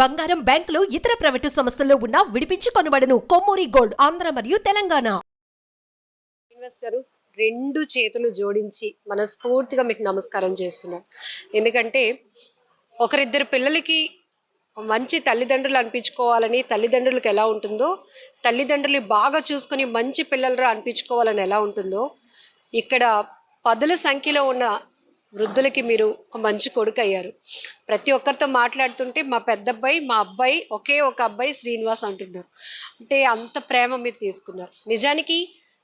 బంగారం బ్యాంకులు ఇతర ప్రైవేటు సంస్థల్లో ఉన్న విడిపించి కొనబడను కొమ్మూరి గోల్డ్ ఆంధ్ర మరియు తెలంగాణ. శ్రీనివాస్ గారు రెండు చేతులు జోడించి మనస్ఫూర్తిగా మీకు నమస్కారం చేస్తున్నాం. ఎందుకంటే ఒకరిద్దరు పిల్లలకి మంచి తల్లిదండ్రులు అనిపించుకోవాలని తల్లిదండ్రులకు ఎలా ఉంటుందో తల్లిదండ్రులు బాగా చూసుకుని మంచి పిల్లలు అనిపించుకోవాలని ఎలా ఉంటుందో ఇక్కడ పదుల సంఖ్యలో ఉన్న వృద్ధులకి మీరు ఒక మంచి కొడుకు అయ్యారు ప్రతి ఒక్కరితో మాట్లాడుతుంటే మా పెద్ద అబ్బాయి మా అబ్బాయి ఒకే ఒక అబ్బాయి శ్రీనివాస్ అంటున్నారు. అంటే అంత ప్రేమ మీరు తీసుకున్నారు. నిజానికి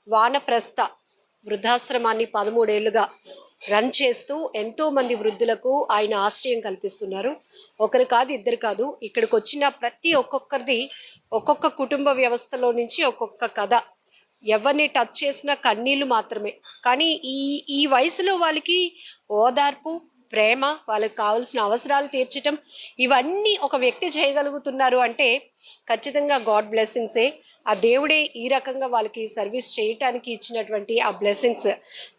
వానప్రస్థ వృద్ధాశ్రమాన్ని పదమూడేళ్ళుగా రన్ చేస్తూ ఎంతో మంది వృద్ధులకు ఆయన ఆశ్రయం కల్పిస్తున్నారు. ఒకరు కాదు ఇద్దరు కాదు ఇక్కడికి వచ్చిన ప్రతి ఒక్కొక్కరిది ఒక్కొక్క కుటుంబ వ్యవస్థలో నుంచి ఒక్కొక్క కథ ఎవరిని టచ్ చేసినా కన్నీళ్ళు మాత్రమే. కానీ ఈ ఈ వయసులో వాళ్ళకి ఓదార్పు ప్రేమ వాళ్ళకి కావాల్సిన అవసరాలు తీర్చటం ఇవన్నీ ఒక వ్యక్తి చేయగలుగుతున్నారు అంటే ఖచ్చితంగా గాడ్ బ్లెస్సింగ్సే. ఆ దేవుడే ఈ రకంగా వాళ్ళకి సర్వీస్ చేయటానికి ఇచ్చినటువంటి ఆ బ్లెస్సింగ్స్.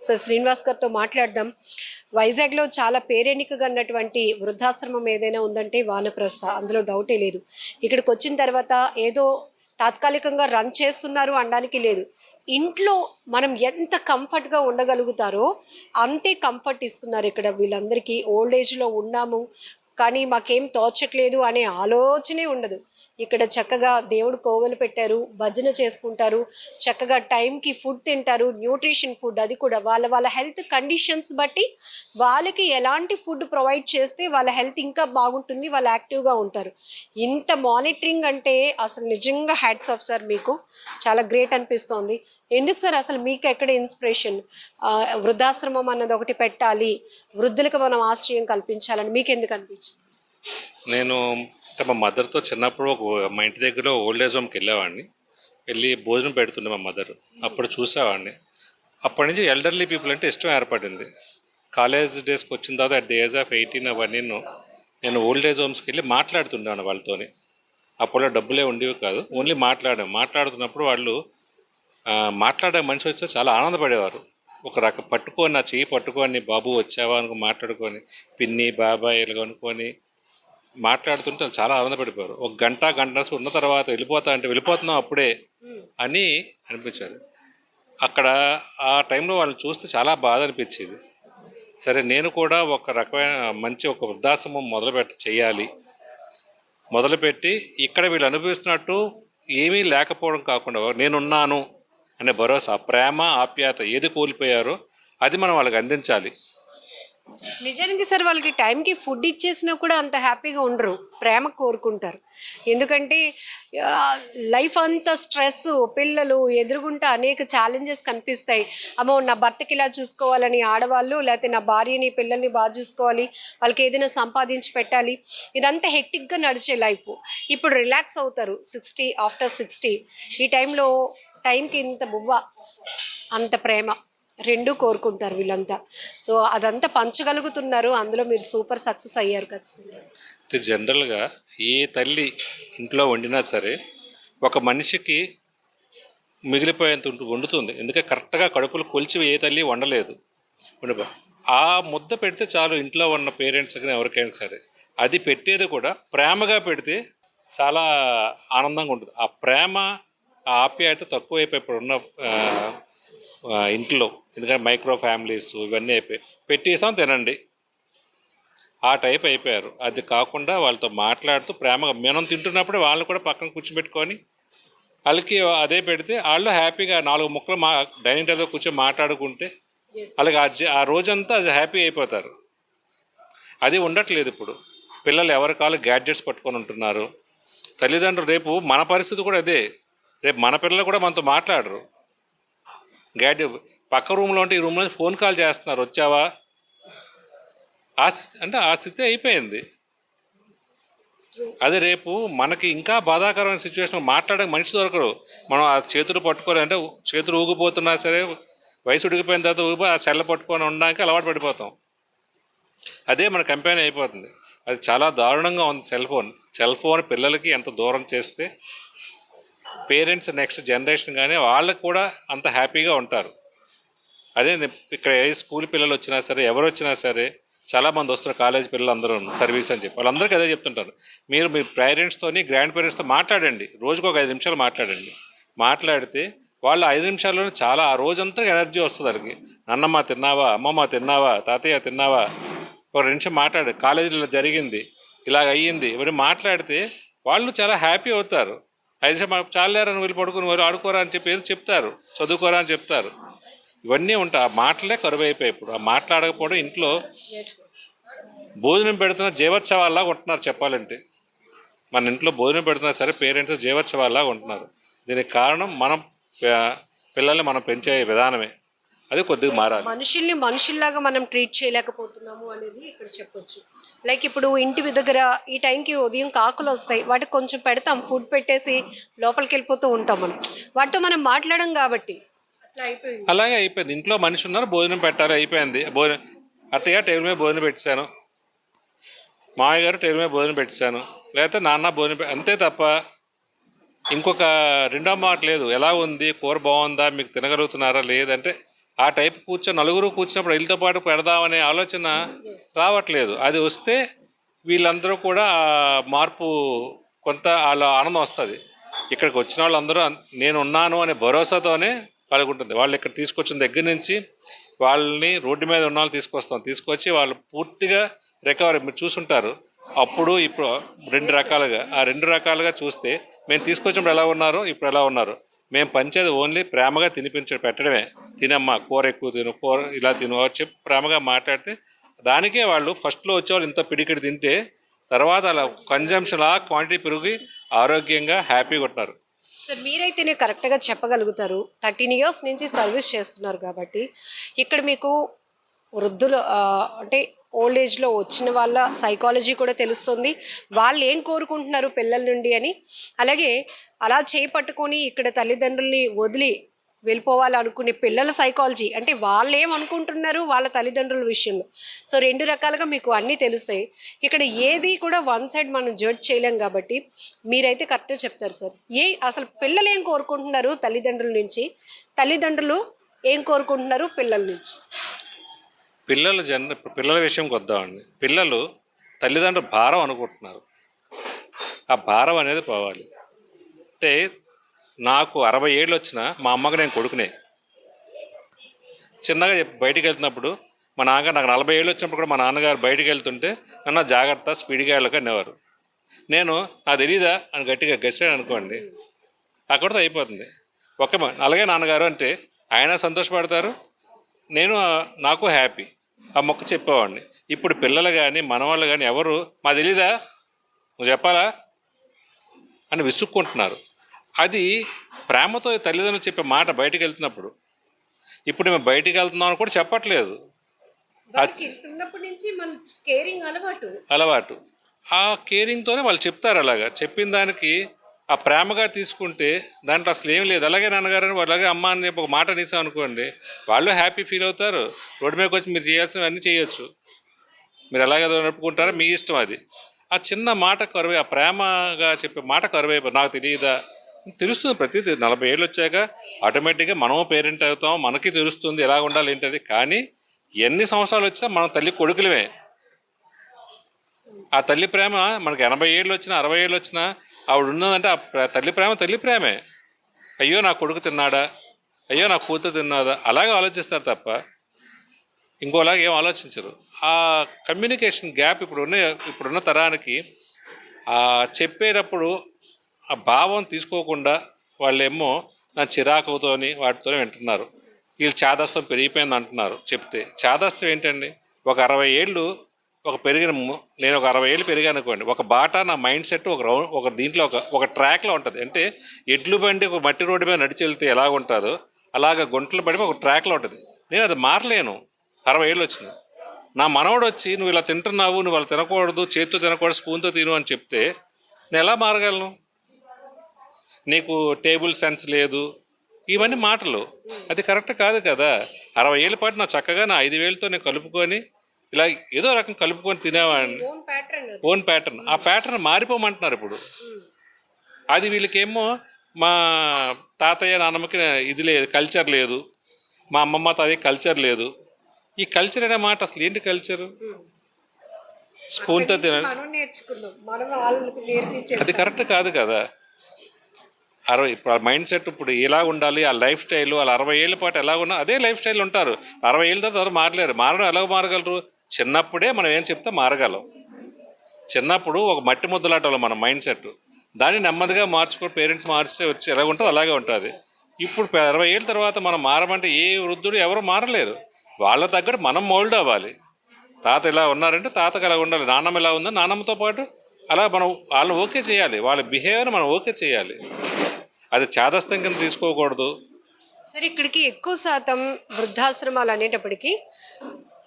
సో శ్రీనివాస్ గారితో మాట్లాడదాం. వైజాగ్లో చాలా పేరెన్నికగా ఉన్నటువంటి వృద్ధాశ్రమం ఏదైనా ఉందంటే వానప్రస్థ. అందులో డౌటే లేదు. ఇక్కడికి వచ్చిన తర్వాత ఏదో తాత్కాలికంగా రన్ చేస్తున్నారు అనడానికి లేదు. ఇంట్లో మనం ఎంత కంఫర్ట్గా ఉండగలుగుతారో అంతే కంఫర్ట్ ఇస్తున్నారు ఇక్కడ వీళ్ళందరికీ ఓల్డ్ ఏజ్లో ఉన్నాము. కానీ మాకేం తోచట్లేదు అనే ఆలోచనే ఉండదు. ఇక్కడ చక్కగా దేవుడు కోవలు పెట్టారు భజన చేసుకుంటారు చక్కగా టైంకి ఫుడ్ తింటారు న్యూట్రిషన్ ఫుడ్ అది కూడా. వాళ్ళ వాళ్ళ హెల్త్ కండిషన్స్ బట్టి వాళ్ళకి ఎలాంటి ఫుడ్ ప్రొవైడ్ చేస్తే వాళ్ళ హెల్త్ ఇంకా బాగుంటుంది వాళ్ళు యాక్టివ్గా ఉంటారు. ఇంత మానిటరింగ్ అంటే అసలు నిజంగా హ్యాట్స్ ఆఫ్ సార్ మీకు. చాలా గ్రేట్ అనిపిస్తోంది. ఎందుకు సార్ అసలు మీకు ఎక్కడ ఇన్స్పిరేషన్ వృద్ధాశ్రమం అన్నది ఒకటి పెట్టాలి వృద్ధులకు మనం ఆశ్రయం కల్పించాలని మీకు ఎందుకు అనిపించింది? నేను అంటే మా మదర్తో చిన్నప్పుడు ఒక మా ఇంటి దగ్గర ఓల్డ్ ఏజ్ హోమ్కి వెళ్ళేవాడిని. వెళ్ళి భోజనం పెడుతుండే మా మదర్. అప్పుడు చూసేవాడిని. అప్పటి నుంచి ఎల్డర్లీ పీపుల్ అంటే ఇష్టం ఏర్పడింది. కాలేజ్ డేస్కి వచ్చిన తర్వాత at the age of eighteen అవన్నీ నేను ఓల్డ్ ఏజ్ హోమ్స్కి వెళ్ళి మాట్లాడుతుండేవాను వాళ్ళతోని. అప్పుడు డబ్బులే ఉండేవి కాదు. ఓన్లీ మాట్లాడాం మాట్లాడుతున్నప్పుడు వాళ్ళు మాట్లాడే మనిషి వస్తే చాలా ఆనందపడేవారు. ఒక రక పట్టుకొని నా చెయ్యి పట్టుకొని బాబు వచ్చావా? అనుకో మాట్లాడుకొని పిన్ని బాబాయ్ కొనుక్కొని అనుకొని మాట్లాడుతుంటే చాలా ఆనందపడిపోయారు. ఒక గంట గంట ఉన్న తర్వాత వెళ్ళిపోతా అంటే వెళ్ళిపోతున్నాం అప్పుడే అని అనిపించారు. అక్కడ ఆ టైంలో వాళ్ళని చూస్తే చాలా బాధ అనిపించేది. సరే నేను కూడా ఒక రకమైన మంచి ఒక వృద్ధాశ్రమం మొదలుపెట్ట చేయాలి. మొదలుపెట్టి ఇక్కడ వీళ్ళు అనుభవిస్తున్నట్టు ఏమీ లేకపోవడం కాకుండా నేనున్నాను అనే భరోసా ప్రేమ ఆప్యాయత ఏది కోల్పోయారో అది మనం వాళ్ళకి అందించాలి. నిజానికి సార్ వాళ్ళకి టైంకి ఫుడ్ ఇచ్చేసినా కూడా అంత హ్యాపీగా ఉండరు. ప్రేమ కోరుకుంటారు. ఎందుకంటే లైఫ్ అంతా స్ట్రెస్ పిల్లలు ఎదురుగుంటా అనేక ఛాలెంజెస్ కనిపిస్తాయి. అమ్మో నా భర్తకి ఇలా చూసుకోవాలని ఆడవాళ్ళు లేకపోతే నా భార్యని పిల్లల్ని బాగా చూసుకోవాలి వాళ్ళకి ఏదైనా సంపాదించి పెట్టాలి. ఇదంతా హెక్టిక్గా నడిచే లైఫ్. ఇప్పుడు రిలాక్స్ అవుతారు. సిక్స్టీ ఆఫ్టర్ సిక్స్టీ ఈ టైంలో టైంకి ఇంత బువ్వ అంత ప్రేమ. రెండు కోరుకుంటారు వీళ్ళంతా. సో అదంతా పంచగలుగుతున్నారు. అందులో మీరు సూపర్ సక్సెస్ అయ్యారు ఖచ్చితంగా. అంటే జనరల్గా ఏ తల్లి ఇంట్లో వండినా సరే ఒక మనిషికి మిగిలిపోయేంత వండుతుంది. ఎందుకంటే కరెక్ట్గా కడుపులు కొలిచి ఏ తల్లి వండలేదు. ఆ ముద్ద పెడితే చాలు ఇంట్లో ఉన్న పేరెంట్స్ కానీ ఎవరికైనా సరే. అది పెట్టేది కూడా ప్రేమగా పెడితే చాలా ఆనందంగా ఉంటుంది. ఆ ప్రేమ ఆ ఆప్యాయత తక్కువైపోయి ఇప్పుడు ఉన్న ఇంట్లో. ఎందుకంటే మైక్రో ఫ్యామిలీస్ ఇవన్నీ అయిపోయి పెట్టేసాం తినండి. ఆ టైప్ అయిపోయారు. అది కాకుండా వాళ్ళతో మాట్లాడుతూ ప్రేమగా మనం తింటున్నప్పుడే వాళ్ళని కూడా పక్కన కూర్చోబెట్టుకొని వాళ్ళకి అదే పెడితే వాళ్ళు హ్యాపీగా నాలుగు ముక్కలు మా డైనింగ్ టేబుల్ కూర్చొని మాట్లాడుకుంటే వాళ్ళకి ఆ జ- ఆ రోజంతా అది హ్యాపీ అయిపోతారు. అది ఉండట్లేదు ఇప్పుడు. పిల్లలు ఎవరి కాళ్ళు గ్యాడ్జెట్స్ పట్టుకొని ఉంటున్నారు. తల్లిదండ్రులు రేపు మన పరిస్థితి కూడా అదే. రేపు మన పిల్లలు కూడా మనతో మాట్లాడరు. గైడ్ పక్క రూమ్లో ఉంటే ఈ రూమ్లో ఫోన్ కాల్ చేస్తున్నారు. వచ్చావా? ఆశ అంటే ఆ స్థితి అయిపోయింది. అదే రేపు మనకి ఇంకా బాధాకరమైన సిచ్యువేషన్ మాట్లాడే మనిషి దొరకడు. మనం ఆ చేతులు పట్టుకోవాలంటే చేతులు ఊగిపోతున్నా సరే వయసు ఉడికిపోయిన తర్వాత ఊగిపోయి ఆ సెల్ల పట్టుకొని ఉండడానికి అలవాటు పడిపోతాం. అదే మన కంపెనీ అయిపోతుంది. అది చాలా దారుణంగా ఉంది సెల్ ఫోన్. సెల్ ఫోన్ పిల్లలకి ఎంత దూరం చేస్తే పేరెంట్స్ నెక్స్ట్ జనరేషన్ కానీ వాళ్ళకు కూడా అంత హ్యాపీగా ఉంటారు. అదే ఇక్కడ ఏ స్కూల్ పిల్లలు వచ్చినా సరే ఎవరు వచ్చినా సరే చాలా మంది వస్తున్నారు కాలేజ్ పిల్లలు అందరూ సర్వీస్ అని చెప్పి. వాళ్ళందరికీ అదే చెప్తుంటారు. మీరు మీ పేరెంట్స్తోని గ్రాండ్ పేరెంట్స్తో మాట్లాడండి. రోజుకు ఒక ఐదు నిమిషాలు మాట్లాడండి. మాట్లాడితే వాళ్ళు ఐదు నిమిషాల్లోనే చాలా ఆ రోజంతా ఎనర్జీ వస్తుంది వాళ్ళకి. అన్నమ్మ తిన్నావా? అమ్మమ్మ తిన్నావా? తాతయ్య తిన్నావా? ఒక రెండు నిమిషం మాట్లాడు. కాలేజీలో జరిగింది ఇలాగ అయ్యింది. ఇవన్నీ మాట్లాడితే వాళ్ళు చాలా హ్యాపీ అవుతారు. ఐదు నిమిషాలు చాలేరని నువ్వు వెళ్ళి పడుకుని వారు ఆడుకోరా అని చెప్పి ఏదో చెప్తారు. చదువుకోరా అని చెప్తారు. ఇవన్నీ ఉంటాయి. ఆ మాటలే కరువు అయిపోయాయి ఇప్పుడు. ఆ మాట్లాడకపోవడం ఇంట్లో భోజనం పెడుతున్న జీవోత్సవాల్లాగా ఉంటున్నారు చెప్పాలంటే. మన ఇంట్లో భోజనం పెడుతున్నా సరే పేరెంట్స్ జీవోత్సవాల్లాగా ఉంటున్నారు. దీనికి కారణం మనం పిల్లల్ని మనం పెంచే విధానమే. అది కొద్దిగా మారాలి. మనుషుల్ని మనుషుల్లాగా మనం ట్రీట్ చేయలేకపోతున్నాము అనేది ఇక్కడ చెప్పొచ్చు. లైక్ ఇప్పుడు ఇంటి దగ్గర ఈ టైంకి ఉదయం కాకులు వస్తాయి. వాటికి కొంచెం పెడతాం. ఫుడ్ పెట్టేసి లోపలికి వెళ్ళిపోతూ ఉంటాం మనం. వాటితో మనం మాట్లాడడం కాబట్టి అలాగే అయిపోయింది. ఇంట్లో మనిషి ఉన్నారు భోజనం పెట్టాలి అయిపోయింది. భోజనం అత్తయ్య టేబుల్ మీద భోజనం పెట్టాను మామయ్య గారు టేబుల్ మీద భోజనం పెట్టాను లేకపోతే నాన్న భోజనం అంతే తప్ప ఇంకొక రెండో మాట లేదు. ఎలా ఉంది? కూర బాగుందా? మీకు తినగలుగుతున్నారా? లేదంటే ఆ టైప్ కూర్చొని నలుగురు కూర్చున్నప్పుడు వీళ్ళతో పాటు పెడదామనే ఆలోచన రావట్లేదు. అది వస్తే వీళ్ళందరూ కూడా మార్పు కొంత వాళ్ళ ఆనందం వస్తుంది. ఇక్కడికి వచ్చిన వాళ్ళందరూ నేను ఉన్నాను అనే భరోసాతోనే కలుగుంటుంది వాళ్ళు ఇక్కడ తీసుకొచ్చిన దగ్గర నుంచి వాళ్ళని రోడ్డు మీద ఉన్న వాళ్ళు తీసుకొస్తాం. తీసుకొచ్చి వాళ్ళు పూర్తిగా రికవరీ మీరు చూసుంటారు. అప్పుడు ఇప్పుడు రెండు రకాలుగా ఆ రెండు రకాలుగా చూస్తే మేము తీసుకొచ్చినప్పుడు ఎలా ఉన్నారు ఇప్పుడు ఎలా ఉన్నారు? మేము పంచేది ఓన్లీ ప్రేమగా తినిపించ పెట్టడమే. తినమ్మా కూర ఎక్కువ తిను కూర ఇలా తిను అని చెప్పి ప్రేమగా మాట్లాడితే దానికే వాళ్ళు ఫస్ట్లో వచ్చేవాళ్ళు ఇంత పిడికిడి తింటే తర్వాత అలా కన్జంప్షన్ లా క్వాంటిటీ పెరిగి ఆరోగ్యంగా హ్యాపీగా ఉంటున్నారు. సార్ మీరైతేనే కరెక్ట్గా చెప్పగలుగుతారు. థర్టీన్ ఇయర్స్ నుంచి సర్వీస్ చేస్తున్నారు కాబట్టి ఇక్కడ మీకు వృద్ధులు అంటే ఓల్డ్ ఏజ్లో వచ్చిన వాళ్ళ సైకాలజీ కూడా తెలుస్తుంది. వాళ్ళు ఏం కోరుకుంటున్నారు పిల్లల నుండి అని. అలాగే అలా చేపట్టుకొని ఇక్కడ తల్లిదండ్రుల్ని వదిలి వెళ్ళిపోవాలనుకునే పిల్లల సైకాలజీ అంటే వాళ్ళు ఏమనుకుంటున్నారు వాళ్ళ తల్లిదండ్రుల విషయంలో. సో రెండు రకాలుగా మీకు అన్నీ తెలుస్తాయి. ఇక్కడ ఏది కూడా వన్ సైడ్ మనం జడ్జ్ చేయలేం కాబట్టి మీరైతే కరెక్ట్గా చెప్తారు సార్. ఏ అసలు పిల్లలు ఏం కోరుకుంటున్నారు తల్లిదండ్రుల నుంచి? తల్లిదండ్రులు ఏం కోరుకుంటున్నారు పిల్లల నుంచి? పిల్లల జన్ పిల్లల విషయంకి వద్దామండి పిల్లలు తల్లిదండ్రులు భారం అనుకుంటున్నారు. ఆ భారం అనేది పోవాలి. అంటే నాకు అరవై ఏళ్ళు వచ్చిన మా అమ్మకి నేను కొడుకునే. చిన్నగా బయటికి వెళ్తున్నప్పుడు మా నాన్నగారు నాకు నలభై ఏళ్ళు వచ్చినప్పుడు కూడా మా నాన్నగారు బయటికి వెళ్తుంటే నన్ను జాగ్రత్త స్పీడ్గా వెళ్ళక అనేవారు. నేను నాకు తెలీదా? అని గట్టిగా గెస్సాను అనుకోండి. అక్కడితో అయిపోతుంది. ఒక అలాగే నాన్నగారు అంటే ఆయన సంతోషపడతారు. నేను నాకు హ్యాపీ. ఆ మొక్క చెప్పేవాడిని. ఇప్పుడు పిల్లలు కానీ మనవాళ్ళు కానీ ఎవరు మా తెలీదా? నువ్వు చెప్పాలా? అని విసుక్కుంటున్నారు. అది ప్రేమతో తల్లిదండ్రులు చెప్పే మాట బయటికి వెళ్తున్నప్పుడు ఇప్పుడు మేము బయటికి వెళ్తున్నాం అని కూడా చెప్పట్లేదు. అలవాటు. ఆ కేరింగ్తోనే వాళ్ళు చెప్తారు అలాగా. చెప్పిన దానికి ఆ ప్రేమగా తీసుకుంటే దాంట్లో అసలు ఏం లేదు. అలాగే నాన్నగారు అని అలాగే అమ్మ అని ఒక మాట అనేసాం అనుకోండి వాళ్ళు హ్యాపీ ఫీల్ అవుతారు. రోడ్డు మీదకి వచ్చి మీరు చేయాల్సినవన్నీ చేయొచ్చు. మీరు ఎలాగే నడుపుకుంటారో? మీ ఇష్టం అది. ఆ చిన్న మాట కరువై ఆ ప్రేమగా చెప్పే మాట కరువైపోయి నాకు తెలియదా? తెలుస్తుంది ప్రతి నలభై ఏళ్ళు వచ్చాక ఆటోమేటిక్గా మనము పేరెంట్ అవుతాం మనకి తెలుస్తుంది ఎలా ఉండాలి ఏంటది కానీ ఎన్ని సంవత్సరాలు వచ్చినా మనం తల్లి కొడుకులమే. ఆ తల్లి ప్రేమ మనకి ఎనభై ఏళ్ళు వచ్చినా అరవై ఏళ్ళు వచ్చినా ఆవిడ ఉన్నదంటే ఆ తల్లి ప్రేమ తల్లి ప్రేమే. అయ్యో నా కొడుకు తిన్నాడా? అయ్యో నా కూతురు తిన్నాదా? అలాగే ఆలోచిస్తారు తప్ప ఇంకోలాగా ఏం ఆలోచించరు. ఆ కమ్యూనికేషన్ గ్యాప్ ఇప్పుడున్న ఇప్పుడున్న తరానికి ఆ చెప్పేటప్పుడు ఆ భావం తీసుకోకుండా వాళ్ళేమో నా చిరాకుతోని వాటితోనే వింటున్నారు. వీళ్ళు చాదస్తం పెరిగిపోయింది అంటున్నారు చెప్తే. చాదస్తం ఏంటండి? ఒక అరవై ఏళ్ళు ఒక పెరిగిన నేను ఒక అరవై ఏళ్ళు పెరిగాను అనుకోండి. ఒక బాట నా మైండ్ సెట్ ఒక రౌండ్ ఒక దీంట్లో ఒక ఒక ట్రాక్లో ఉంటుంది. అంటే ఎడ్లు బండి ఒక మట్టి రోడ్డు మీద నడిచి వెళ్తే ఎలా ఉంటుందో అలాగ గుంటలు పడి ఒక ట్రాక్లో ఉంటుంది. నేను అది మారలేను. అరవై ఏళ్ళు వచ్చింది. నా మనవడు వచ్చి నువ్వు ఇలా తింటున్నావు నువ్వు అలా తినకూడదు చేతితో తినకూడదు స్పూన్తో తిను అని చెప్తే నేను ఎలా మారగలను? నీకు టేబుల్ సెన్స్ లేదు. ఇవన్నీ మాటలు. అది కరెక్ట్ కాదు కదా. అరవై ఏళ్ళ పాటు నా చక్కగా నా ఐదు వేలతో నేను కలుపుకొని ఇలా ఏదో రకం కలుపుకొని తినేవాడిని. ఓన్ ప్యాటర్న్ ఆ ప్యాటర్న్ మారిపోమంటున్నారు ఇప్పుడు. అది వీళ్ళకేమో మా తాతయ్య నాన్నమ్మకి ఇది లేదు కల్చర్ లేదు. మా అమ్మమ్మ తాతయ్య కల్చర్ లేదు. ఈ కల్చర్ అనే మాట అసలు ఏంటి కల్చరు స్పూన్తో అక్కడి నుంచి తిన మనం నేర్చుకున్నాం. మనం వాళ్ళకి నేర్పించేది. అది కరెక్ట్ కాదు కదా. అరవై ఇప్పుడు ఆ మైండ్ సెట్ ఇప్పుడు ఎలా ఉండాలి ఆ లైఫ్ స్టైల్ వాళ్ళు అరవై ఏళ్ళ పాటు ఎలా ఉన్నా అదే లైఫ్ స్టైల్ ఉంటారు. అరవై ఏళ్ళ తర్వాత మారలేరు. మారడం ఎలా మారగలరు? చిన్నప్పుడే మనం ఏం చెప్తే మారగలం. చిన్నప్పుడు ఒక మట్టి ముద్దలాటలో మన మైండ్ సెట్. దాన్ని నెమ్మదిగా మార్చుకో పేరెంట్స్ మార్చి వచ్చి ఎలా ఉంటుందో అలాగే ఉంటుంది. ఇప్పుడు అరవై ఏళ్ళ తర్వాత మనం మారమంటే ఏ వృద్ధుడు ఎవరు మారలేరు. వాళ్ళ తగ్గట్టు మనం మోల్డ్ అవ్వాలి. తాత ఇలా ఉన్నారంటే తాతకు అలా ఉండాలి నాన్నమ్మ ఇలా ఉందో నాన్నమ్మతో పాటు అలా మనం వాళ్ళు ఓకే చేయాలి. వాళ్ళ బిహేవియర్ మనం ఓకే చేయాలి. అది చాదస్తం కింద తీసుకోకూడదు. సరే ఇక్కడికి ఎక్కువ శాతం వృద్ధాశ్రమాలు అనేటప్పటికీ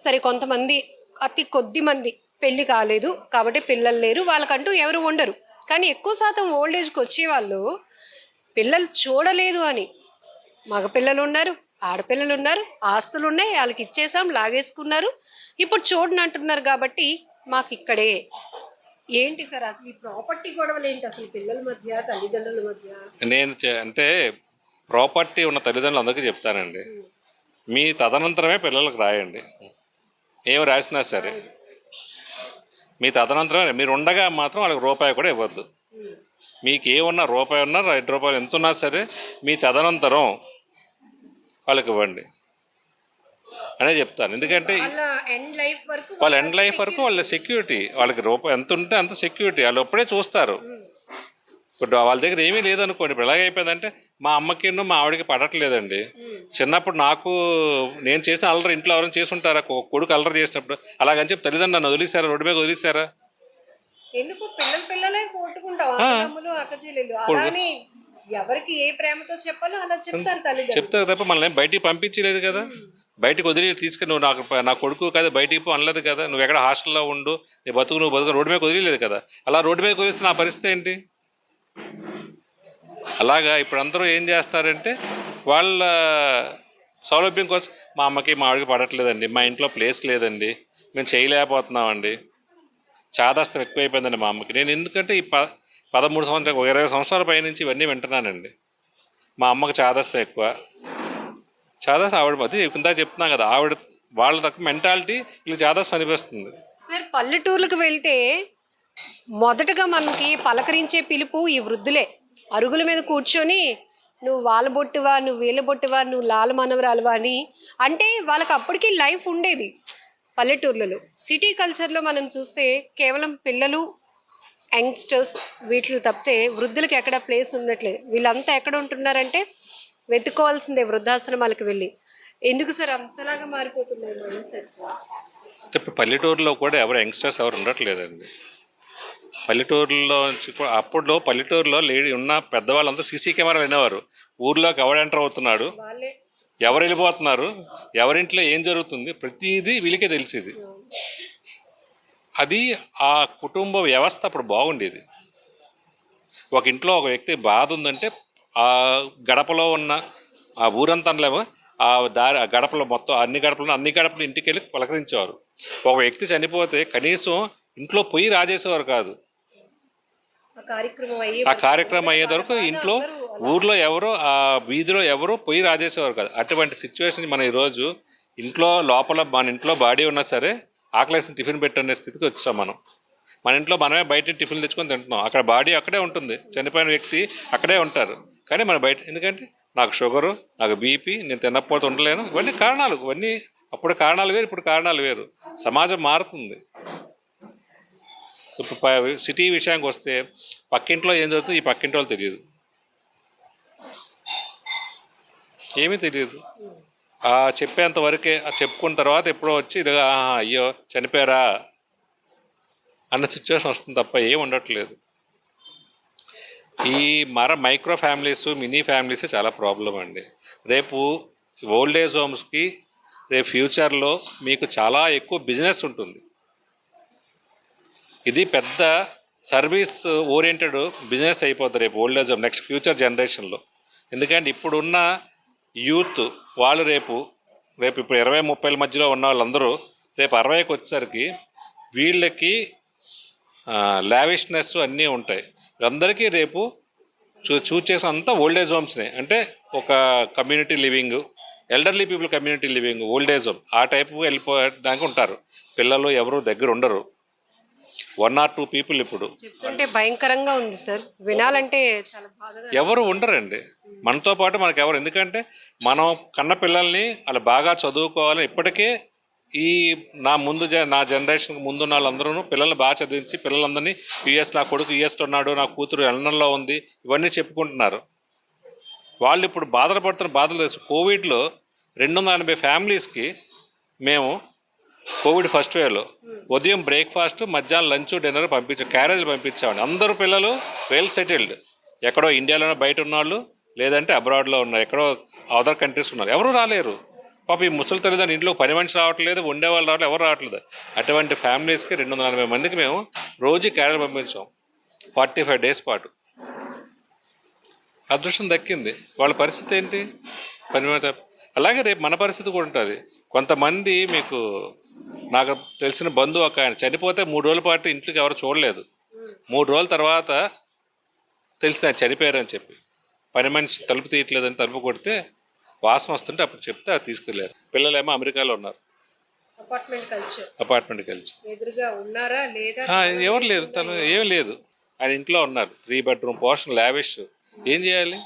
సరే కొంతమంది అతి కొద్ది మంది పెళ్ళి కాలేదు కాబట్టి పిల్లలు లేరు. వాళ్ళకంటూ ఎవరు ఉండరు. కానీ ఎక్కువ శాతం ఓల్డ్ ఏజ్కి వచ్చే వాళ్ళు పిల్లలు చూడలేదు అని. మగపిల్లలు ఉన్నారు ఆడపిల్లలు ఉన్నారు ఆస్తులు ఉన్నాయి వాళ్ళకి ఇచ్చేసాం లాగేసుకున్నారు. ఇప్పుడు చూడని అంటున్నారు కాబట్టి మాకు ఇక్కడే. ఏంటి సార్ అసలు ఈ ప్రాపర్టీ గొడవలు ఏంటి అసలు పిల్లల మధ్య తల్లిదండ్రుల మధ్య? నేను అంటే ప్రాపర్టీ ఉన్న తల్లిదండ్రులు అందరికీ చెప్తానండి. మీ తదనంతరమే పిల్లలకు రాయండి. ఏమి రాసినా సరే. మీ తదనంతరమే మీరు ఉండగా మాత్రం వాళ్ళకి రూపాయి కూడా ఇవ్వద్దు. మీకు ఏమున్నా రూపాయి ఉన్నా రెండు రూపాయలు ఎంత ఉన్నా సరే మీ తదనంతరం వాళ్ళకి ఇవ్వండి. అనే చెప్తాను. ఎందుకంటే వాళ్ళ ఎండ్ లైఫ్ వరకు వాళ్ళ ఎండ్ లైఫ్ వరకు వాళ్ళ సెక్యూరిటీ వాళ్ళకి రూపాయి ఎంత ఉంటే అంత సెక్యూరిటీ వాళ్ళు అప్పుడే చూస్తారు. ఇప్పుడు వాళ్ళ దగ్గర ఏమీ లేదనుకోండి. ఇప్పుడు ఎలాగైపోయిందంటే మా అమ్మకి మా ఆవిడకి పడట్లేదండి. చిన్నప్పుడు నాకు నేను చేసిన అల్లరి ఇంట్లో ఎవరైనా చేసి ఉంటారా? కొడుకు అల్లరి చేసినప్పుడు. అలాగని చెప్పి తల్లిదండ్రులు నన్ను వదిలేశారా? రోడ్డు మీద వదిలేశారా? ఎందుకు? పిల్లలు పిల్లలే కొట్టుకుంటాం ఎవరికి ఏ ప్రేమతో చెప్పాలో అలా చెప్తారు తల్లిదండ్రులు. చెప్తారు తప్ప మనల్ని బయటికి పంపించలేదు కదా. బయటికి వదిలి తీసుకుని నువ్వు నాకు నా కొడుకు కదా బయటికి పో అనలేదు కదా. నువ్వు ఎక్కడ హాస్టల్లో ఉండు నీ బతుకు నువ్వు బతుకు రోడ్డు మీద వదిలేదు కదా. అలా రోడ్డు మీద వదిలిస్తే నా పరిస్థితి ఏంటి? అలాగా ఇప్పుడు అందరూ ఏం చేస్తారంటే వాళ్ళ సౌలభ్యం కోసం మా అమ్మకి మా ఆవిడకి పడట్లేదండి మా ఇంట్లో ప్లేస్ లేదండి మేము చేయలేకపోతున్నామండి. చాదస్తం ఎక్కువైపోయిందండి మా అమ్మకి. నేను ఎందుకంటే ఈ ప పదమూడు సంవత్సరాలు ఇరవై సంవత్సరాల పై నుంచి ఇవన్నీ వింటున్నానండి. మా అమ్మకి చాదస్తం ఎక్కువ. చాదస్తం ఆవిడ మధ్య ఇందా చెప్తున్నాం కదా ఆవిడ వాళ్ళ తక్కువ మెంటాలిటీ వీళ్ళు చాదస్తం అనిపిస్తుంది. సార్ పల్లెటూర్లకు వెళ్తే మొదటగా మనకి పలకరించే పిలుపు ఈ వృద్ధులే. అరుగుల మీద కూర్చొని నువ్వు వాళ్ళ బొట్టువా నువ్వు వీళ్ళ బొట్టువా నువ్వు లాల మనవరాలువా అని అంటే వాళ్ళకి అప్పటికి లైఫ్ ఉండేది. పల్లెటూర్లలో సిటీ కల్చర్లో మనం చూస్తే కేవలం పిల్లలు యంగ్స్టర్స్ వీటిలో తప్పితే వృద్ధులకి ఎక్కడ ప్లేస్ ఉండట్లేదు. వీళ్ళంతా ఎక్కడ ఉంటున్నారంటే వెతుక్కోవాల్సిందే వృద్ధాశ్రమాలకు వెళ్ళి. ఎందుకు సార్ అంతలాగా మారిపోతున్నాయి మైండ్ ఇప్పుడు పల్లెటూరులో కూడా ఎవరు యంగ్స్టర్స్ ఎవరు ఉండట్లేదండి. పల్లెటూరులో కూడా- అప్పట్లో పల్లెటూరులో లేడీ ఉన్న పెద్దవాళ్ళంతా సీసీ కెమెరాలు వినేవారు. ఊర్లోకి ఎవడు ఎంటర్ అవుతున్నాడు? ఎవరు వెళ్ళిపోతున్నారు? ఎవరింట్లో ఏం జరుగుతుంది? ప్రతిదీ వీళ్ళకే తెలిసేది. అది ఆ కుటుంబ వ్యవస్థ అప్పుడు బాగుండేది. ఒక ఇంట్లో ఒక వ్యక్తి బాధ ఉందంటే ఆ గడపలో ఉన్న ఆ ఊరంతలేమో ఆ దారి ఆ గడపలో మొత్తం అన్ని గడపలు అన్ని గడపలు ఇంటికి వెళ్ళి పలకరించేవారు. ఒక వ్యక్తి చనిపోతే కనీసం ఇంట్లో పొయ్యి రాజేసేవారు కాదు. ఆ కార్యక్రమం అయ్యే ఆ కార్యక్రమం అయ్యేంత వరకు ఇంట్లో ఊర్లో ఎవరో ఆ వీధిలో ఎవరో పొయ్యి రాజేసేవారు కాదు. అటువంటి సిచ్యువేషన్ మన ఈరోజు ఇంట్లో లోపల మన ఇంట్లో బాడీ ఉన్నా సరే ఆకలేసిన టిఫిన్ పెట్టనే స్థితికి వచ్చాం మనం. మన ఇంట్లో మనమే బయట టిఫిన్ తెచ్చుకొని తింటున్నాం. అక్కడ బాడీ అక్కడే ఉంటుంది. చనిపోయిన వ్యక్తి అక్కడే ఉంటారు. కానీ మన బయట ఎందుకంటే నాకు షుగరు నాకు బీపీ నేను తినకపోతే ఉండలేను. ఇవన్నీ కారణాలు. ఇవన్నీ అప్పుడు కారణాలు వేరు ఇప్పుడు కారణాలు వేరు. సమాజం మారుతుంది. ఇప్పుడు సిటీ విషయానికి వస్తే పక్కింట్లో ఏం జరుగుతుందో ఈ పక్కింటి వాళ్ళు తెలియదు. ఏమీ తెలియదు. ఆ చెప్పేంత వరకే ఆ చెప్పుకున్న తర్వాత ఎప్పుడో వచ్చి ఇదిగా అయ్యో చనిపోయారా అన్న సిచ్యువేషన్ వస్తుంది తప్ప ఏం ఉండట్లేదు. ఈ మర మైక్రో ఫ్యామిలీస్ మినీ ఫ్యామిలీస్ చాలా ప్రాబ్లం అండి. రేపు ఓల్డ్ ఏజ్ హోమ్స్కి రేపు ఫ్యూచర్లో మీకు చాలా ఎక్కువ బిజినెస్ ఉంటుంది. ఇది పెద్ద సర్వీస్ ఓరియంటెడ్ బిజినెస్ అయిపోతుంది రేపు old age home next future జనరేషన్లో. ఎందుకంటే ఇప్పుడున్న యూత్ వాళ్ళు రేపు రేపు ఇప్పుడు ఇరవై ముప్పైల మధ్యలో ఉన్న వాళ్ళందరూ రేపు అరవైకి వచ్చేసరికి వీళ్ళకి లావిష్నెస్ అన్నీ ఉంటాయి. అందరికీ రేపు చూ చూస్ చేసే అంతా ఓల్డ్ ఏజ్ హోమ్స్నే. అంటే ఒక community living elderly people community living old age home. ఆ టైపు వెళ్ళిపోయడానికి ఉంటారు. పిల్లలు ఎవరు దగ్గర ఉండరు వన్ ఆర్ టూ పీపుల్ ఇప్పుడు. చెప్తుంటే భయంకరంగా ఉంది సార్. వినాలంటే చాలా బాధగా ఎవరు ఉండరండి. మనతో పాటు మనకు ఎవరు ఎందుకంటే మనం కన్న పిల్లల్ని వాళ్ళు బాగా చదువుకోవాలని ఇప్పటికే ఈ నా ముందు జ నా జనరేషన్కి ముందున్న వాళ్ళందరూ పిల్లల్ని బాగా చదివించి పిల్లలందరినీ యూఎస్ నా కొడుకు యూఎస్లో ఉన్నాడు నా కూతురు లండన్లో ఉంది ఇవన్నీ చెప్పుకుంటున్నారు. వాళ్ళు ఇప్పుడు బాధలు పడుతున్న బాధలు తెలుసు. కోవిడ్లో రెండు వందల ఎనభై ఫ్యామిలీస్కి మేము కోవిడ్ ఫస్ట్ వేవ్లో ఉదయం బ్రేక్ఫాస్ట్ మధ్యాహ్నం లంచ్ డిన్నర్ పంపించాం క్యారేజీలు పంపించామండి అందరూ పిల్లలు వెల్ సెటిల్డ్. ఎక్కడో ఇండియాలోనే బయట ఉన్నవాళ్ళు లేదంటే అబ్రాడ్లో ఉన్నారు. ఎక్కడో అదర్ కంట్రీస్ ఉన్నారు. ఎవరు రాలేరు. పాప ఈ ముసలి తల్లిదండ్రులు ఇంట్లో పని మనిషి రావట్లేదు ఉండేవాళ్ళు రావట్లేదు ఎవరు రావట్లేదు. అటువంటి ఫ్యామిలీస్కి రెండు వందల నలభై మందికి మేము రోజు క్యారేజ్ పంపించాం. ఫార్టీ ఫైవ్ డేస్ పాటు. అదృష్టం దక్కింది. వాళ్ళ పరిస్థితి ఏంటి? పని అలాగే రేపు మన పరిస్థితి కూడా ఉంటుంది. కొంతమంది మీకు నాకు తెలిసిన బంధువు ఒక ఆయన చనిపోతే మూడు రోజుల పాటు ఇంట్లోకి ఎవరు చూడలేదు. మూడు రోజుల తర్వాత తెలిసింది ఆయన చనిపోయారని చెప్పి. పని మనిషి తలుపు తీయట్లేదని తలుపు కొడితే వాసన వస్తుంటే అప్పుడు చెప్తే అది తీసుకెళ్ళారు పిల్లలేమో అమెరికాలో ఉన్నారు. Apartment culture. ఆ, ఎవరు లేరు. తను ఏం లేదు. ఆయన ఇంట్లో ఉన్నారు. Three bedroom portion lavish. ఏం చేయాలి?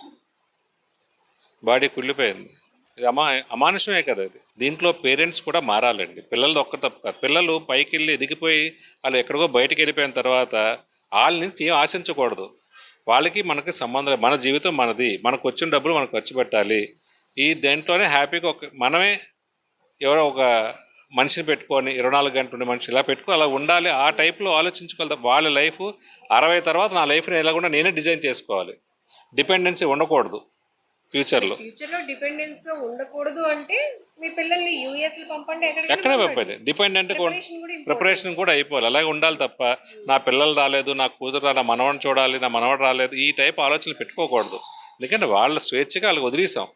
బాడీ కుళ్ళిపోయింది. ఇది అమా అమానుషమే కదా అది దీంట్లో పేరెంట్స్ కూడా మారాలండి. పిల్లలు ఒక్క తప్ప పిల్లలు పైకి వెళ్ళి ఎదిగిపోయి వాళ్ళు ఎక్కడికో బయటికి వెళ్ళిపోయిన తర్వాత వాళ్ళ నుంచి ఏం ఆశించకూడదు. వాళ్ళకి మనకి సంబంధం మన జీవితం మనది. మనకు వచ్చిన డబ్బులు మనం ఖర్చు పెట్టాలి. ఈ దేంట్లోనే హ్యాపీగా ఒక మనమే ఎవరో ఒక మనిషిని పెట్టుకొని ఇరవై నాలుగు గంటలు ఉండే మనిషి ఇలా పెట్టుకొని అలా ఉండాలి. ఆ టైప్లో ఆలోచించుకోవాలి. వాళ్ళ లైఫ్ అరవై తర్వాత నా లైఫ్ని ఎలా కూడా నేనే డిజైన్ చేసుకోవాలి. డిపెండెన్సీ ఉండకూడదు. ఫ్యూచర్లో ఫ్యూచర్లో డిపెండెన్స్గా ఉండకూడదు అంటే మీ పిల్లల్ని యుఎస్ పంపండి ఎక్కడే పంపండి. డిపెండెంట్. ప్రిపరేషన్ కూడా అయిపోవాలి. అలాగే ఉండాలి తప్ప నా పిల్లలు రాలేదు నా కూతురు నా మనవడిని చూడాలి నా మనవడు రాలేదు ఈ టైప్ ఆలోచనలు పెట్టుకోకూడదు. ఎందుకంటే వాళ్ళ స్వేచ్ఛగా వాళ్ళకి వదిలేసాం.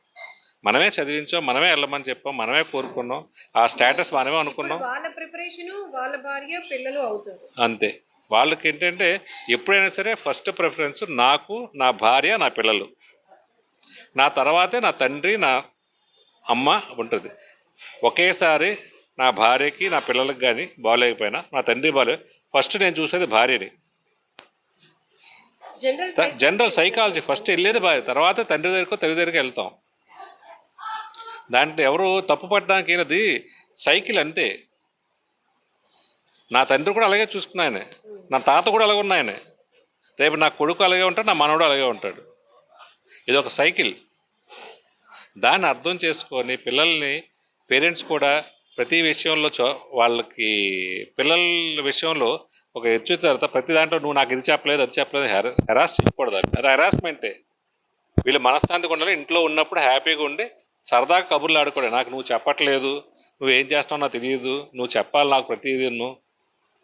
మనమే చదివించాం మనమే వెళ్ళమని చెప్పాం మనమే కోరుకున్నాం ఆ స్టేటస్ మనమే అనుకున్నాం. వాళ్ళ ప్రిపరేషన్ వాళ్ళ భార్య పిల్లలు అవుతారు. అంతే. వాళ్ళకి ఏంటంటే ఎప్పుడైనా సరే ఫస్ట్ ప్రిఫరెన్స్ నాకు నా భార్య నా పిల్లలు. నా తర్వాతే నా తండ్రి నా అమ్మ ఉంటుంది. ఒకేసారి నా భార్యకి నా పిల్లలకి కానీ బాగలేకపోయినా నా తండ్రి బాగాలే ఫస్ట్ నేను చూసేది భార్యని. జనరల్ సైకాలజీ ఫస్ట్ వెళ్ళేది భార్య తర్వాత తండ్రి దగ్గరకో తల్లి దగ్గరికి వెళ్తాం. దాంట్లో ఎవరు తప్పు పట్టడానికి అయినది సైకిల్ అంతే. నా తండ్రి కూడా అలాగే చూసుకున్నాయనే నా తాత కూడా అలాగే ఉన్నాయనే రేపు నా కొడుకు అలాగే ఉంటాడు నా మనవడు అలాగే ఉంటాడు. ఇది ఒక సైకిల్. దాన్ని అర్థం చేసుకొని పిల్లల్ని పేరెంట్స్ కూడా ప్రతి విషయంలో చో వాళ్ళకి పిల్లల విషయంలో ఒక హెచ్చు తర్వాత ప్రతి దాంట్లో నువ్వు నాకు ఇది చెప్పలేదు అది చెప్పలేదు హెర హెరాస్ చేయకూడదు అది. హెరాస్మెంటే. వీళ్ళు మనశ్శాంతిగా ఉండాలి ఇంట్లో ఉన్నప్పుడు హ్యాపీగా ఉండి సరదాగా కబుర్లు ఆడుకోవడం నాకు నువ్వు చెప్పట్లేదు నువ్వు ఏం చేస్తావు నాకు తెలియదు నువ్వు చెప్పాలి నాకు ప్రతిదీ నువ్వు.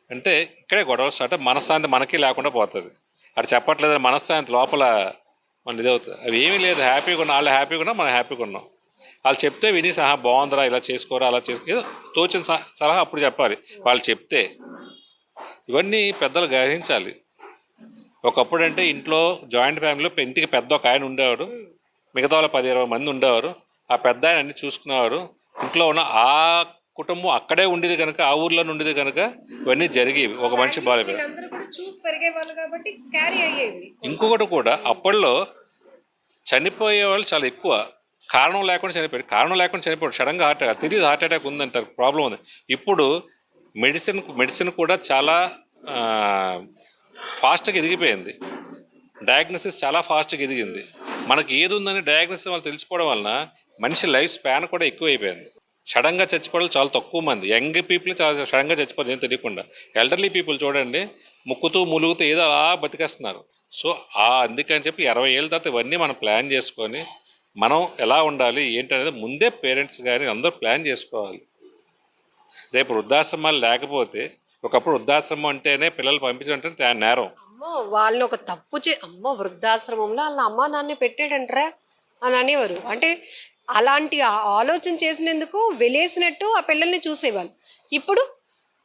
అంటే ఇక్కడే గొడవ అంటే మనశ్శాంతి మనకి లేకుండా పోతుంది. అక్కడ చెప్పట్లేదు మనశ్శాంతి లోపల మన ఇది అవుతుంది. అవి ఏమీ లేదు. హ్యాపీగా ఉన్నా. వాళ్ళు హ్యాపీగా ఉన్నా మనం హ్యాపీగా ఉన్నాం. వాళ్ళు చెప్తే విని సహా బాగుందిరా ఇలా చేసుకోరా అలా చేసుకో ఏదో తోచిన సహ- సలహా అప్పుడు చెప్పాలి. వాళ్ళు చెప్తే ఇవన్నీ పెద్దలు గ్రహించాలి. ఒకప్పుడు అంటే ఇంట్లో జాయింట్ ఫ్యామిలీలో ఇంటికి పెద్ద ఒక ఆయన ఉండేవాడు. మిగతా వాళ్ళ పది ఇరవై మంది ఉండేవారు. ఆ పెద్ద ఆయన అన్ని చూసుకునేవారు. ఇంట్లో ఉన్న ఆ కుటుంబం అక్కడే ఉండేది కనుక ఆ ఊర్లో ఉండేది కనుక ఇవన్నీ జరిగేవి. ఒక మనిషి బాగాలేదు చూసి పెరిగే వాళ్ళు కాబట్టి క్యారీ అయ్యేవి. ఇంకొకటి కూడా అప్పట్లో చనిపోయే వాళ్ళు చాలా ఎక్కువ. కారణం లేకుండా చనిపోయాడు కారణం లేకుండా చనిపోయాడు సడన్గా హార్ట్ అటాక్ తెలియదు హార్ట్ అటాక్ ఉందంటారు ప్రాబ్లం ఉంది. ఇప్పుడు మెడిసిన్ మెడిసిన్ కూడా చాలా ఫాస్ట్గా ఎదిగిపోయింది. డయాగ్నోసిస్ చాలా ఫాస్ట్గా ఎదిగింది. మనకి ఏది ఉందని డయాగ్నోసిస్ వాళ్ళు తెలిసిపోవడం వలన మనిషి లైఫ్ స్పాన్ కూడా ఎక్కువ అయిపోయింది. సడన్గా చచ్చిపోవడం చాలా తక్కువ మంది. యంగ్ పీపుల్ చాలా సడన్గా చచ్చిపోతుంది ఏం తెలియకుండా. ఎల్డర్లీ పీపుల్ చూడండి. ముక్కుతూ ములుగుతూ ఏదో అలా బతికేస్తున్నారు. సో ఆ అందుకని చెప్పి ఇరవై ఏళ్ళ తర్వాత ఇవన్నీ మనం ప్లాన్ చేసుకొని మనం ఎలా ఉండాలి ఏంటనేది ముందే పేరెంట్స్ కానీ అందరూ ప్లాన్ చేసుకోవాలి. రేపు వృద్ధాశ్రమాలు లేకపోతే ఒకప్పుడు వృద్ధాశ్రమం అంటేనే పిల్లలు పంపించడం అంటే నేరం. అమ్మో వాళ్ళని ఒక తప్పు చే అమ్మో వృద్ధాశ్రమంలో వాళ్ళ అమ్మ నాన్న పెట్టాడంటరా అని అనేవారు. అంటే అలాంటి ఆలోచన చేసినందుకు వెలేసినట్టు ఆ పిల్లల్ని చూసేవాళ్ళు. ఇప్పుడు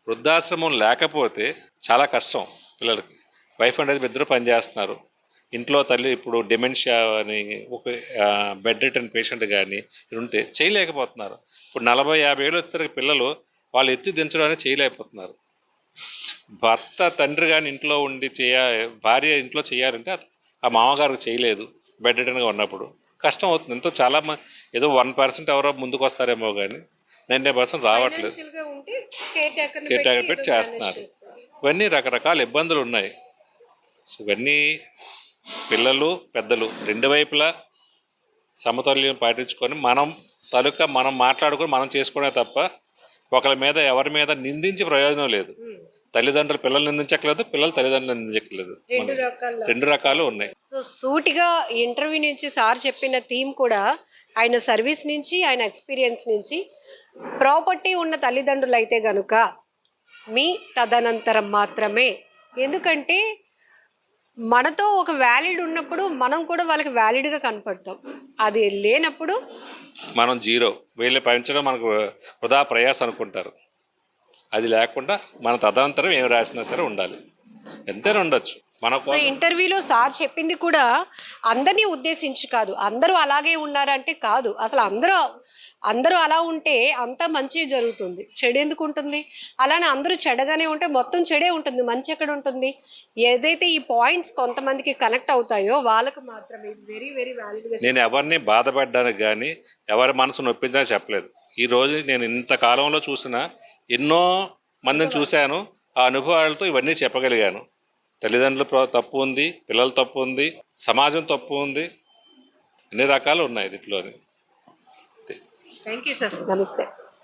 వృద్ధాశ్రమం లేకపోతే చాలా కష్టం పిల్లలకి. వైఫ్ అండ్ హస్బెండ్ ఇద్దరు పనిచేస్తున్నారు ఇంట్లో తల్లి ఇప్పుడు డిమెన్షియా అని ఒక బెడ్ రిటర్న్ పేషెంట్ కానీ ఉంటే చేయలేకపోతున్నారు. ఇప్పుడు నలభై యాభై ఏళ్ళు వచ్చేసరికి పిల్లలు వాళ్ళు ఎత్తి దించడం అనేది చేయలేకపోతున్నారు. భర్త తండ్రి కానీ ఇంట్లో ఉండి చేయ భార్య ఇంట్లో చేయాలంటే ఆ మామగారికి చేయలేదు బెడ్ రిటర్న్గా ఉన్నప్పుడు. కష్టం అవుతుంది. ఎంతో చాలా మ- ఏదో వన్ పర్సెంట్ ఎవరో ముందుకు వస్తారేమో కానీ నైంటీ పర్సెంట్ రావట్లేదు. కేర్ పెట్టి పెట్టి చేస్తున్నారు. ఇవన్నీ రకరకాల ఇబ్బందులు ఉన్నాయి. సో ఇవన్నీ పిల్లలు పెద్దలు రెండు వైపులా సమతుల్యం పాటించుకొని మనం తలుక మనం మాట్లాడుకొని మనం చేసుకోవడమే తప్ప ఒకరి మీద ఎవరి మీద నిందించి ప్రయోజనం లేదు. తల్లిదండ్రులు పిల్లలు నిందించట్లేదు పిల్లలు తల్లిదండ్రులు నిందించట్లేదు. రెండు రకాల. రెండు రకాలు ఉన్నాయి. సో సూటిగా ఇంటర్వ్యూ నుంచి సార్ చెప్పిన థీమ్ కూడా ఆయన సర్వీస్ నుంచి ఆయన ఎక్స్పీరియన్స్ నుంచి ప్రాపర్టీ ఉన్న తల్లిదండ్రులు అయితే గనుక మీ తదనంతరం మాత్రమే. ఎందుకంటే మనతో ఒక వ్యాలిడ్ ఉన్నప్పుడు మనం కూడా వాళ్ళకి వ్యాలిడ్గా కనపడతాం. అది లేనప్పుడు మనం జీరో. వీళ్ళు పెంచడం మనకు వృధా ప్రయాస అనుకుంటారు. అది లేకుండా మన తదనంతరం ఏం రాసినా సరే ఉండాలి. ఎంతైనా ఉండొచ్చు. సో ఇంటర్వ్యూలో సార్ చెప్పింది కూడా అందరినీ ఉద్దేశించి కాదు. అందరూ అలాగే ఉన్నారంటే కాదు. అసలు అందరూ అందరూ అలా ఉంటే అంతా మంచి జరుగుతుంది. చెడు ఎందుకు ఉంటుంది? అలానే అందరూ చెడగానే ఉంటే మొత్తం చెడే ఉంటుంది. మంచి ఎక్కడ ఉంటుంది? ఏదైతే ఈ పాయింట్స్ కొంతమందికి కనెక్ట్ అవుతాయో వాళ్ళకి మాత్రమే. వెరీ వెరీ వాల్యూగా నేను ఎవరిని బాధపడడానికి కానీ ఎవరి మనసు నొప్పించడానికి చెప్పలేదు. ఈ రోజు నేను ఇంత కాలంలో చూసిన ఎన్నో మందిని చూశాను. ఆ అనుభవాలతో ఇవన్నీ చెప్పగలిగాను. తల్లిదండ్రుల తప్పు ఉంది పిల్లల తప్పు ఉంది సమాజం తప్పు ఉంది అన్ని రకాలు ఉన్నాయి దీంట్లోని. థ్యాంక్ యూ సార్ నమస్తే.